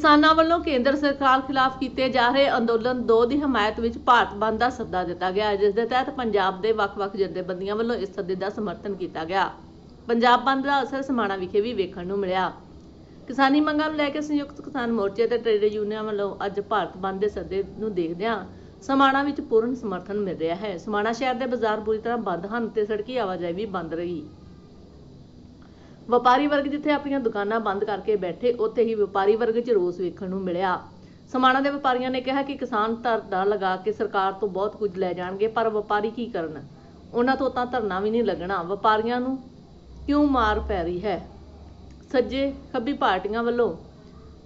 ਕਿਸਾਨਾਂ ਵੱਲੋਂ ਕੇਂਦਰ ਸਰਕਾਰ ਖਿਲਾਫ ਕੀਤੇ ਜਾ ਰਹੇ ਅੰਦੋਲਨ 2 ਦੀ ਹਮਾਇਤ ਵਿੱਚ ਭਾਰਤ ਬੰਦ ਦਾ ਸੱਦਾ ਦਿੱਤਾ ਗਿਆ, ਜਿਸ ਦੇ ਤਹਿਤ ਪੰਜਾਬ ਦੇ ਵੱਖ-ਵੱਖ ਜਥੇਬੰਦੀਆਂ ਵੱਲੋਂ ਇਸ ਸੱਦੇ ਦਾ ਸਮਰਥਨ ਕੀਤਾ ਗਿਆ। ਪੰਜਾਬ ਬੰਦ ਦਾ ਅਸਰ ਸਮਾਣਾ ਵਿਖੇ ਵੀ ਵੇਖਣ ਨੂੰ ਮਿਲਿਆ। ਕਿਸਾਨੀ ਮੰਗਾਂ ਨੂੰ ਲੈ ਕੇ ਸੰਯੁਕਤ ਕਿਸਾਨ ਮੋਰਚੇ ਤੇ ਟ੍ਰੇਡ ਯੂਨੀਅਨ ਵੱਲੋਂ ਅੱਜ ਭਾਰਤ ਬੰਦ ਦੇ ਸੱਦੇ ਨੂੰ ਦੇਖਦਿਆਂ ਸਮਾਣਾ ਵਿੱਚ ਪੂਰਨ ਸਮਰਥਨ ਮਿਲ ਰਿਹਾ ਹੈ। ਸਮਾਣਾ ਸ਼ਹਿਰ ਦੇ ਬਾਜ਼ਾਰ ਪੂਰੀ ਤਰ੍ਹਾਂ ਬੰਦ ਹਨ ਤੇ ਸੜਕੀ ਆਵਾਜਾਈ ਵੀ ਬੰਦ ਰਹੀ। ਵਪਾਰੀ ਵਰਗ ਜਿੱਥੇ ਆਪਣੀਆਂ ਦੁਕਾਨਾਂ ਬੰਦ ਕਰਕੇ ਬੈਠੇ, ਉੱਥੇ ਹੀ ਵਪਾਰੀ ਵਰਗ 'ਚ ਰੋਸ ਵੇਖਣ ਨੂੰ ਮਿਲਿਆ। ਸਮਾਣਾ ਦੇ ਵਪਾਰੀਆਂ ਨੇ ਕਿਹਾ ਕਿ ਕਿਸਾਨ ਧਰਨਾ ਲਗਾ ਕੇ ਸਰਕਾਰ ਤੋਂ ਬਹੁਤ ਕੁਝ ਲੈ ਜਾਣਗੇ, ਪਰ ਵਪਾਰੀ ਕੀ ਕਰਨ? ਉਹਨਾਂ ਤੋਂ ਤਾਂ ਧਰਨਾ ਵੀ ਨਹੀਂ ਲੱਗਣਾ। ਵਪਾਰੀਆਂ ਨੂੰ ਕਿਉਂ ਮਾਰ ਪੈ ਰਹੀ ਹੈ? ਸੱਜੇ ਖੱਬੀ ਪਾਰਟੀਆਂ ਵੱਲੋਂ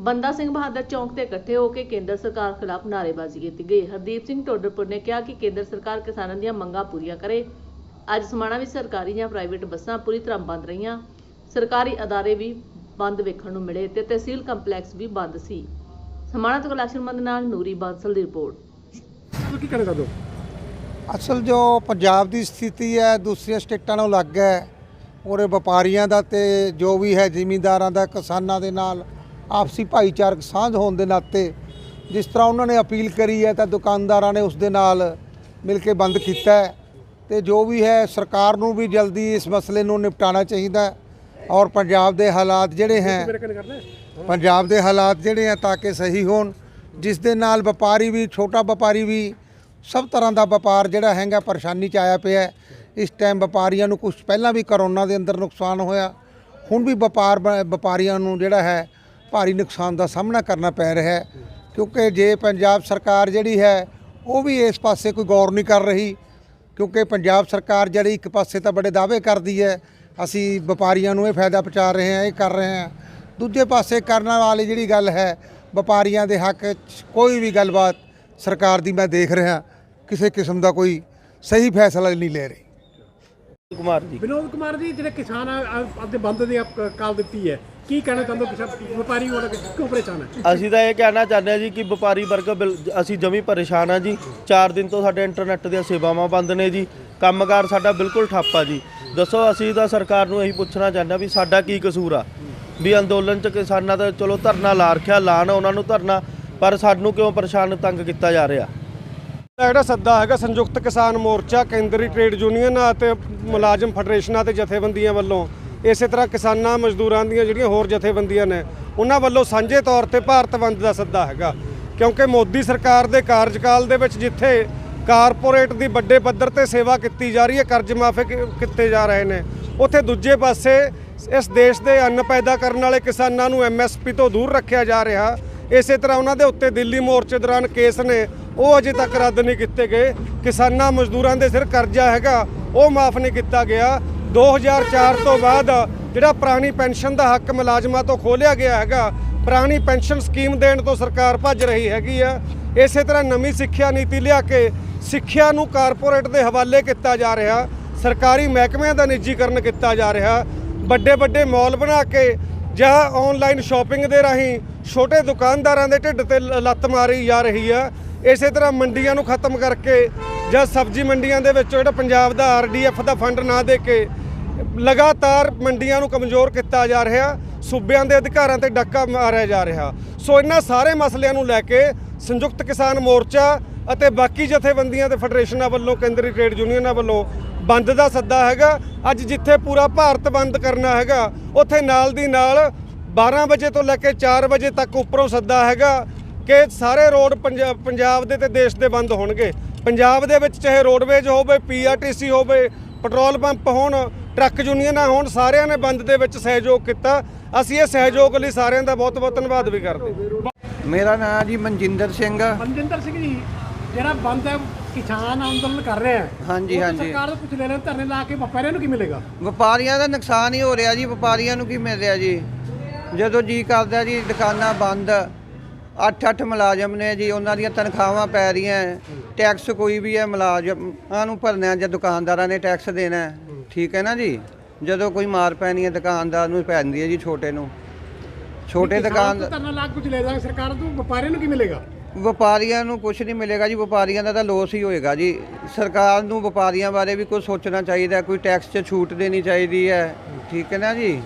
ਬੰਦਾ ਸਿੰਘ ਬਹਾਦਰ ਚੌਂਕ ਤੇ ਇਕੱਠੇ ਹੋ ਕੇ ਕੇਂਦਰ ਸਰਕਾਰ ਖਿਲਾਫ ਨਾਅਰੇਬਾਜ਼ੀ ਕੀਤੀ ਗਈ। ਹਰਦੀਪ ਸਿੰਘ ਟੋਡਰਪੁਰ ਨੇ ਕਿਹਾ ਕਿ ਕੇਂਦਰ ਸਰਕਾਰ ਕਿਸਾਨਾਂ ਦੀਆਂ ਮੰਗਾਂ ਪੂਰੀਆਂ ਕਰੇ। ਅੱਜ ਸਮਾਣਾ ਵਿੱਚ ਸਰਕਾਰੀ ਜਾਂ ਪ੍ਰਾਈਵੇਟ ਬੱਸਾਂ ਪੂਰੀ ਤਰ੍ਹਾਂ ਬੰਦ ਰਹੀਆਂ। ਸਰਕਾਰੀ ਅਦਾਰੇ ਵੀ ਬੰਦ ਵੇਖਣ ਨੂੰ ਮਿਲੇ ਤੇ ਤਹਿਸੀਲ ਕੰਪਲੈਕਸ ਵੀ ਬੰਦ ਸੀ। ਸਮਾਣਾ ਤੋਂ ਕਲੈਕਸ਼ਨ ਮੰਦ ਨਾਲ ਨੂਰੀ ਬਾਂਸਲ ਦੀ ਰਿਪੋਰਟ। ਕੀ ਚਾਹੁੰਦੇ ਹੋ? ਅਸਲ ਜੋ ਪੰਜਾਬ ਦੀ ਸਥਿਤੀ ਹੈ ਦੂਸਰੀਆਂ ਸਟੇਟਾਂ ਨਾਲੋਂ ਅਲੱਗ ਹੈ। ਉਹਦੇ ਵਪਾਰੀਆਂ ਦਾ ਤੇ ਜੋ ਵੀ ਹੈ ਜ਼ਿਮੀਂਦਾਰਾਂ ਦਾ ਕਿਸਾਨਾਂ ਦੇ ਨਾਲ ਆਪਸੀ ਭਾਈਚਾਰਕ ਸਾਂਝ ਹੋਣ ਦੇ ਨਾਤੇ ਜਿਸ ਤਰ੍ਹਾਂ ਉਹਨਾਂ ਨੇ ਅਪੀਲ ਕਰੀ ਹੈ ਤਾਂ ਦੁਕਾਨਦਾਰਾਂ ਨੇ ਉਸ ਦੇ ਨਾਲ ਮਿਲ ਕੇ ਬੰਦ ਕੀਤਾ ਤੇ ਜੋ ਵੀ ਹੈ ਸਰਕਾਰ ਨੂੰ ਵੀ ਜਲਦੀ ਇਸ ਮਸਲੇ ਨੂੰ ਨਿਪਟਾਉਣਾ ਚਾਹੀਦਾ ਹੈ। ਔਰ ਪੰਜਾਬ ਦੇ ਹਾਲਾਤ ਜਿਹੜੇ ਹੈ? ਪੰਜਾਬ ਦੇ ਹਾਲਾਤ ਜਿਹੜੇ ਆ ਤਾਂ ਕਿ ਸਹੀ ਹੋਣ ਜਿਸ ਦੇ ਨਾਲ ਵਪਾਰੀ ਵੀ ਛੋਟਾ ਵਪਾਰੀ ਵੀ ਸਭ ਤਰ੍ਹਾਂ ਦਾ ਵਪਾਰ ਜਿਹੜਾ ਹੈਗਾ ਪਰੇਸ਼ਾਨੀ ਚ ਆਇਆ ਪਿਆ। ਇਸ ਟਾਈਮ ਵਪਾਰੀਆਂ ਨੂੰ ਕੁਝ ਪਹਿਲਾਂ ਵੀ ਕਰੋਨਾ ਦੇ ਅੰਦਰ ਨੁਕਸਾਨ ਹੋਇਆ ਹੁਣ ਵੀ ਵਪਾਰ ਵਪਾਰੀਆਂ ਨੂੰ ਜਿਹੜਾ ਹੈ ਭਾਰੀ ਨੁਕਸਾਨ ਦਾ ਸਾਹਮਣਾ ਕਰਨਾ ਪੈ ਰਿਹਾ ਹੈ ਕਿਉਂਕਿ ਜੇ ਪੰਜਾਬ ਸਰਕਾਰ ਜਿਹੜੀ ਹੈ ਉਹ ਵੀ ਇਸ ਪਾਸੇ ਕੋਈ ਗੌਰ ਨਹੀਂ ਕਰ ਰਹੀ ਕਿਉਂਕਿ ਪੰਜਾਬ ਸਰਕਾਰ ਜਿਹੜੀ ਇੱਕ ਪਾਸੇ ਤਾਂ ਬੜੇ ਦਾਅਵੇ ਕਰਦੀ ਹੈ ਅਸੀਂ ਵਪਾਰੀਆਂ ਨੂੰ ਇਹ ਫਾਇਦਾ ਪਹੁੰਚਾ ਰਹੇ ਹਾਂ ਇਹ ਕਰ ਰਹੇ ਹਾਂ। ਦੂਜੇ ਪਾਸੇ ਕਰਨ ਵਾਲੀ ਜਿਹੜੀ ਗੱਲ ਹੈ ਵਪਾਰੀਆਂ ਦੇ ਹੱਕ 'ਚ ਕੋਈ ਵੀ ਗੱਲਬਾਤ ਸਰਕਾਰ ਦੀ ਮੈਂ ਦੇਖ ਰਿਹਾ ਕਿਸੇ ਕਿਸਮ ਦਾ ਕੋਈ ਸਹੀ ਫੈਸਲਾ ਨਹੀਂ ਲੈ ਰਹੀ। ਕੁਮਾਰ ਜੀ। ਵਿਨੋਦ ਕੁਮਾਰ ਜੀ ਜਿਹੜੇ ਕਿਸਾਨ ਆਪਦੇ ਬੰਦ ਦੀ ਆਪ ਕਾਲ ਦਿੱਤੀ ਹੈ ਕੀ ਕਹਿਣਾ ਚਾਹੁੰਦੇ ਹੋ ਵਪਾਰੀ ਹੋਣ ਕਿਉਂ ਪਰੇਸ਼ਾਨ ਹੈ? ਅਸੀਂ ਤਾਂ ਇਹ ਕਹਿਣਾ ਚਾਹੁੰਦੇ ਹਾਂ ਜੀ ਕਿ ਵਪਾਰੀ ਵਰਗ ਬਿਲ- ਅਸੀਂ ਜਮੀ ਪਰੇਸ਼ਾਨ ਆ ਜੀ। 4 ਦਿਨ ਤੋਂ ਸਾਡੇ ਇੰਟਰਨੈਟ ਦੀਆਂ ਸੇਵਾਵਾਂ ਬੰਦ ਨੇ ਜੀ। ਕੰਮਕਾਰ ਸਾਡਾ ਬਿਲਕੁਲ ਠੱਪ ਆ ਜੀ। ਦੱਸੋ, ਅਸੀਂ ਤਾਂ ਸਰਕਾਰ ਨੂੰ ਇਹੀ ਪੁੱਛਣਾ ਚਾਹੁੰਦਾ ਵੀ ਸਾਡਾ ਕੀ ਕਸੂਰ ਆ? ਵੀ ਅੰਦੋਲਨ ਚ ਕਿਸਾਨਾਂ ਦਾ ਚਲੋ ਧਰਨਾ ਲਾ ਰੱਖਿਆ ਲਾਣ ਉਹਨਾਂ ਨੂੰ ਧਰਨਾ, ਪਰ ਸਾਨੂੰ ਕਿਉਂ ਪਰੇਸ਼ਾਨ ਤੰਗ ਕੀਤਾ ਜਾ ਰਿਹਾ? ਜਿਹੜਾ ਸੱਦਾ ਹੈਗਾ, ਸੰਯੁਕਤ ਕਿਸਾਨ ਮੋਰਚਾ, ਕੇਂਦਰੀ ਟ੍ਰੇਡ ਯੂਨੀਅਨ ਅਤੇ ਮੁਲਾਜ਼ਮ ਫੈਡਰੇਸ਼ਨਾਂ ਤੇ ਜਥੇਬੰਦੀਆਂ ਵੱਲੋਂ। ਇਸੇ ਤਰ੍ਹਾਂ ਕਿਸਾਨਾਂ, ਮਜ਼ਦੂਰਾਂ ਦੀਆਂ ਜਿਹੜੀਆਂ ਹੋਰ ਜਥੇਬੰਦੀਆਂ ਨੇ, ਉਹਨਾਂ ਵੱਲੋਂ ਸਾਂਝੇ ਤੌਰ ਤੇ ਭਾਰਤ ਬੰਦ ਦਾ ਸੱਦਾ ਹੈਗਾ। ਕਿਉਂਕਿ ਮੋਦੀ ਸਰਕਾਰ ਦੇ ਕਾਰਜਕਾਲ ਦੇ ਵਿੱਚ ਜਿੱਥੇ ਕਾਰਪੋਰੇਟ ਦੀ ਵੱਡੇ ਪੱਧਰ ਤੇ ਸੇਵਾ ਕੀਤੀ ਜਾ ਰਹੀ ਹੈ, ਕਰਜ਼ ਮਾਫੀ ਕੀਤੇ ਜਾ ਰਹੇ ਨੇ। ਉੱਥੇ ਦੂਜੇ ਪਾਸੇ ਇਸ ਦੇਸ਼ ਦੇ ਅੰਨ ਪੈਦਾ ਕਰਨ ਵਾਲੇ ਕਿਸਾਨਾਂ ਨੂੰ ਐਮਐਸਪੀ ਤੋਂ ਦੂਰ ਰੱਖਿਆ ਜਾ ਰਿਹਾ। ਇਸੇ ਤਰ੍ਹਾਂ ਉਹਨਾਂ ਦੇ ਉੱਤੇ ਦਿੱਲੀ ਮੋਰਚੇ ਦੌਰਾਨ ਕੇਸ ਨੇ, ਉਹ ਅਜੇ ਤੱਕ ਰੱਦ ਨਹੀਂ ਕੀਤੇ ਗਏ। ਕਿਸਾਨਾਂ ਮਜ਼ਦੂਰਾਂ ਦੇ ਸਿਰ ਕਰਜ਼ਾ ਹੈਗਾ, ਉਹ ਮਾਫ ਨਹੀਂ ਕੀਤਾ ਗਿਆ। 2004 ਤੋਂ ਬਾਅਦ ਜਿਹੜਾ ਪੁਰਾਣੀ ਪੈਨਸ਼ਨ ਦਾ ਹੱਕ ਮੁਲਾਜ਼ਮਾਂ ਤੋਂ ਖੋਲਿਆ ਗਿਆ ਹੈਗਾ, ਪੁਰਾਣੀ ਪੈਨਸ਼ਨ ਸਕੀਮ ਦੇਣ ਤੋਂ ਸਰਕਾਰ ਭੱਜ ਰਹੀ ਹੈਗੀ ਆ। ਇਸੇ ਤਰ੍ਹਾਂ ਨਵੀਂ ਸਿੱਖਿਆ ਨੀਤੀ ਲਿਆ ਕੇ ਸਿੱਖਿਆ ਨੂੰ ਕਾਰਪੋਰੇਟ ਦੇ ਹਵਾਲੇ ਕੀਤਾ ਜਾ ਰਿਹਾ, ਸਰਕਾਰੀ ਮਹਿਕਮਿਆਂ ਦਾ ਨਿੱਜੀਕਰਨ ਕੀਤਾ ਜਾ ਰਿਹਾ ਵੱਡੇ ਵੱਡੇ ਮਾਲ ਬਣਾ ਕੇ ਜਾਂ ਆਨਲਾਈਨ ਸ਼ਾਪਿੰਗ ਦੇ ਰਾਹੀਂ ਛੋਟੇ ਦੁਕਾਨਦਾਰਾਂ ਦੇ ਢਿੱਡ ਤੇ ਲ- ਲੱਤ ਮਾਰੀ ਜਾ ਰਹੀ ਆ। ਇਸੇ ਤਰ੍ਹਾਂ ਮੰਡੀਆਂ ਨੂੰ ਖਤਮ ਕਰਕੇ ਜਾਂ ਸਬਜ਼ੀ ਮੰਡੀਆਂ ਦੇ ਵਿੱਚ ਜਿਹੜਾ ਪੰਜਾਬ ਦਾ ਆਰਡੀਐਫ ਦਾ ਫੰਡ ਨਾ ਦੇ ਕੇ ਲਗਾਤਾਰ ਮੰਡੀਆਂ ਨੂੰ ਕਮਜ਼ੋਰ ਕੀਤਾ ਜਾ ਰਿਹਾ, ਸੂਬਿਆਂ ਦੇ ਅਧਿਕਾਰਾਂ ਤੇ ਡੱਕਾ ਮਾਰਿਆ ਜਾ ਰਿਹਾ। ਸੋ ਇਹਨਾਂ ਸਾਰੇ ਮਸਲਿਆਂ ਨੂੰ ਲੈ ਕੇ ਸੰਯੁਕਤ ਕਿਸਾਨ ਮੋਰਚਾ ਅਤੇ ਬਾਕੀ ਜਥੇਬੰਦੀਆਂ ਤੇ ਫੈਡਰੇਸ਼ਨਾਂ ਵੱਲੋਂ ਕੇਂਦਰੀ ਟ੍ਰੇਡ ਯੂਨੀਅਨਾਂ ਵੱਲੋਂ ਬੰਦ ਦਾ ਸੱਦਾ ਹੈਗਾ। ਅੱਜ ਜਿੱਥੇ ਪੂਰਾ ਭਾਰਤ ਬੰਦ ਕਰਨਾ ਹੈਗਾ ਉੱਥੇ ਨਾਲ ਦੀ ਨਾਲ 12 ਵਜੇ ਤੋਂ ਲੈ ਕੇ 4 ਵਜੇ ਤੱਕ ਉੱਪਰੋਂ ਸੱਦਾ ਹੈਗਾ ਕਿ ਸਾਰੇ ਰੋਡ ਪੰਜਾ- ਪੰਜਾਬ ਦੇ ਤੇ ਦੇਸ਼ ਦੇ ਬੰਦ ਹੋਣਗੇ। ਪੰਜਾਬ ਦੇ ਵਿੱਚ ਚਾਹੇ ਰੋਡਵੇਜ ਹੋਵੇ ਪੀਆਰਟੀਸੀ ਹੋਵੇ ਪੈਟਰੋਲ ਪੰਪ ਹੋਣ ਟਰੱਕ ਯੂਨੀਅਨਾਂ ਹੋਣ ਸਾਰਿਆਂ ਨੇ ਬੰਦ ਦੇ ਵਿੱਚ ਸਹਿਯੋਗ ਕੀਤਾ। ਅਸੀਂ ਇਹ ਸਹਿਯੋਗ ਲਈ ਸਾਰਿਆਂ ਦਾ ਬਹੁਤ ਬਹੁਤ ਧੰਨਵਾਦ ਵੀ ਕਰਦੇ ਮੇਰਾ ਨਾਮ ਜੀ ਮਨਜਿੰਦਰ ਸਿੰਘ ਮਨਜਿੰਦਰ ਸਿੰਘ ਜੀ ਜਿਹੜਾ ਬੰਦ ਹੈ ਕਿਸਾਨ ਅੰਦੋਲਨ ਕਰ ਰਹੇ ਆ ਹਾਂਜੀ, ਹਾਂਜੀ। ਸਰਕਾਰ ਤੋਂ ਕੁਝ ਲੈ ਲੈਣ ਧਰਨੇ ਲਾ ਕੇ ਵਪਾਰੀਆਂ ਨੂੰ ਕੀ ਮਿਲੇਗਾ ਵਪਾਰੀਆਂ ਦਾ ਨੁਕਸਾਨ ਹੀ ਹੋ ਰਿਹਾ ਜੀ ਵਪਾਰੀਆਂ ਨੂੰ ਕੀ ਮਿਲ ਰਿਹਾ ਜੀ ਜਦੋਂ ਜੀ ਕਰਦਾ ਜੀ ਦੁਕਾਨਾਂ ਬੰਦ 8-8 ਮੁਲਾਜ਼ਮ ਨੇ ਜੀ ਉਹਨਾਂ ਦੀਆਂ ਤਨਖਾਹਾਂ ਪੈ ਰਹੀਆਂ। ਟੈਕਸ ਕੋਈ ਵੀ ਹੈ ਮੁਲਾਜ਼ਮਾਂ ਨੂੰ ਭਰਨਾ ਜਾਂ ਦੁਕਾਨਦਾਰਾਂ ਨੇ ਟੈਕਸ ਦੇਣਾ। ਠੀਕ ਹੈ ਨਾ ਜੀ ਜਦੋਂ ਕੋਈ ਮਾਰ ਪੈਣੀ ਹੈ ਦੁਕਾਨਦਾਰ ਨੂੰ ਪੈਂਦੀ ਹੈ ਜੀ ਛੋਟੇ ਨੂੰ ਛੋਟੇ ਦੁਕਾਨ ਧਰਨਾ ਲਾ ਕੇ ਕੁਝ ਲੈ ਜਾਣਗੇ ਸਰਕਾਰ ਤੋਂ ਵਪਾਰੀਆਂ ਨੂੰ ਕੀ ਮਿਲੇਗਾ ਵਪਾਰੀਆਂ ਨੂੰ ਕੁਝ ਨਹੀਂ ਮਿਲੇਗਾ ਜੀ, ਵਪਾਰੀਆਂ ਦਾ ਤਾਂ ਲੋਸ ਹੀ ਹੋਏਗਾ ਜੀ। ਸਰਕਾਰ ਨੂੰ ਵਪਾਰੀਆਂ ਬਾਰੇ ਵੀ ਕੁਝ ਸੋਚਣਾ ਚਾਹੀਦਾ ਕੋਈ ਟੈਕਸ 'ਚ ਛੂਟ ਦੇਣੀ ਚਾਹੀਦੀ ਹੈ। ਠੀਕ ਹੈ ਨਾ ਜੀ?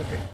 ਓਕੇ